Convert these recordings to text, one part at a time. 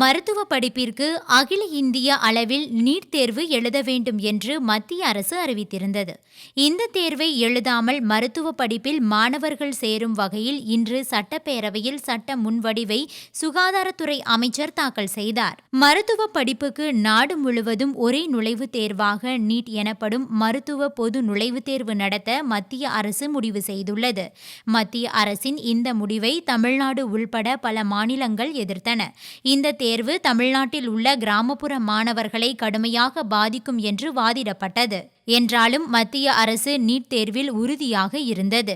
மருத்துவ படிப்பிற்கு அகில இந்திய அளவில் நீட் தேர்வு எழுத வேண்டும் என்று மத்திய அரசு அறிவித்திருந்தது. இந்த தேர்வை எழுதாமல் மருத்துவ படிப்பில் மாணவர்கள் சேரும் வகையில் இன்று சட்டப்பேரவையில் சட்ட முன்வடிவை சுகாதாரத்துறை அமைச்சர் தாக்கல் செய்தார். மருத்துவ படிப்புக்கு நாடு முழுவதும் ஒரே நுழைவுத் தேர்வாக நீட் எனப்படும் மருத்துவ பொது நுழைவுத் தேர்வு நடத்த மத்திய அரசு முடிவு செய்துள்ளது. மத்திய அரசின் இந்த முடிவை தமிழ்நாடு உள்பட பல மாநிலங்கள் எதிர்த்தன. இந்த தேர்வு தமிழ்நாட்டில் உள்ள கிராமப்புற மாணவர்களை கடுமையாக பாதிக்கும் என்று வாதிடப்பட்டது. என்றாலும் மத்திய அரசு நீட் தேர்வில் உறுதியாக இருந்தது.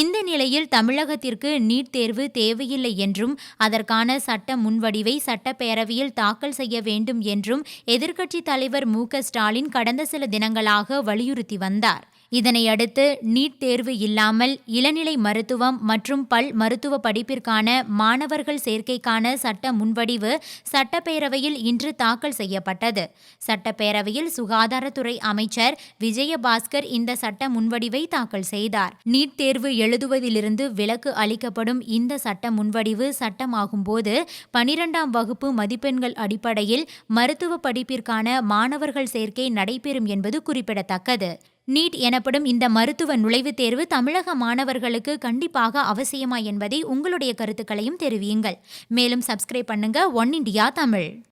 இந்த நிலையில் தமிழகத்திற்கு நீட் தேர்வு தேவையில்லை என்றும் அதற்கான சட்ட முன்வடிவை சட்டப்பேரவையில் தாக்கல் செய்ய வேண்டும் என்றும் எதிர்க்கட்சித் தலைவர் மு க ஸ்டாலின் கடந்த சில தினங்களாக வலியுறுத்தி வந்தார். இதனையடுத்து நீட் தேர்வு இல்லாமல் இளநிலை மருத்துவம் மற்றும் பல் மருத்துவ படிப்பிற்கான மாணவர்கள் சேர்க்கைக்கான சட்ட முன்வடிவு சட்டப்பேரவையில் இன்று தாக்கல் செய்யப்பட்டது. சட்டப்பேரவையில் சுகாதாரத்துறை அமைச்சர் விஜயபாஸ்கர் இந்த சட்ட முன்வடிவை தாக்கல் செய்தார். நீட் தேர்வு எழுதுவதிலிருந்து விலக்கு அளிக்கப்படும் இந்த சட்ட முன்வடிவு சட்டமாகும்போது பனிரெண்டாம் வகுப்பு மதிப்பெண்கள் அடிப்படையில் மருத்துவ படிப்பிற்கான மாணவர்கள் சேர்க்கை நடைபெறும் என்பது குறிப்பிடத்தக்கது. நீட் எனப்படும் இந்த மருத்துவ நுழைவுத் தேர்வு தமிழக மாணவர்களுக்கு கண்டிப்பாக அவசியமா என்பதை உங்களுடைய கருத்துக்களையும் தெரிவியுங்கள். மேலும் சப்ஸ்கிரைப் பண்ணுங்க. One India Tamil.